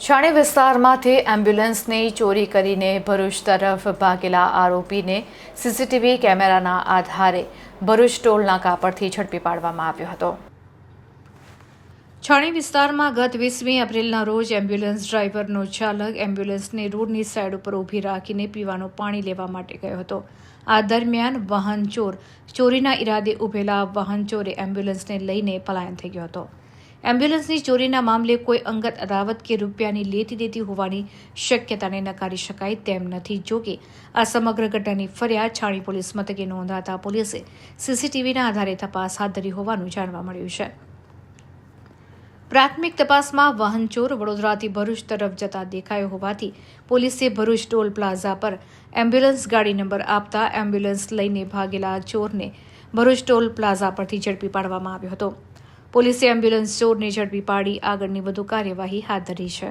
છાણી વિસ્તારમાંથી એમ્બ્યુલન્સની ચોરી કરીને ભરૂચ તરફ ભાગેલા આરોપીને સીસીટીવી કેમેરાના આધારે ભરૂચ ટોલનાકા પરથી ઝડપી પાડવામાં આવ્યો હતો. છાણી વિસ્તારમાં ગત વીસમી એપ્રિલના રોજ એમ્બ્યુલન્સ ડ્રાઈવરનો ચાલક એમ્બ્યુલન્સને રોડની સાઈડ ઉપર ઊભી રાખીને પીવાનું પાણી લેવા માટે ગયો હતો. આ દરમિયાન વાહન ચોર ચોરીના ઈરાદે ઊભેલા વાહન ચોરે એમ્બ્યુલન્સને લઈને પલાયન થઈ ગયો હતો. એમ્બ્યુલન્સની ચોરીના મામલે કોઈ અંગત અદાવત કે રૂપિયાની લેતી દેતી હોવાની શક્યતાને નકારી શકાય તેમ નથી. જોકે આ સમગ્ર ઘટનાની ફરિયાદ છાણી પોલીસ મથકે નોંધાતા પોલીસે સીસીટીવીના આધારે તપાસ હાથ ધરી હોવાનું જાણવા મળ્યું છે. પ્રાથમિક તપાસમાં વાહન ચોર વડોદરાથી ભરૂચ તરફ જતા દેખાયો હોવાથી પોલીસે ભરૂચ ટોલ પ્લાઝા પર એમ્બ્યુલન્સ ગાડી નંબર આપતા એમ્બ્યુલન્સ લઈને ભાગેલા ચોરને ભરૂચ ટોલ પ્લાઝા પરથી ઝડપી પાડવામાં આવ્યો હતો. પોલીસે એમ્બ્યુલન્સ ચોરને ઝડપી પાડી આગળની વધુ કાર્યવાહી હાથ ધરી છે.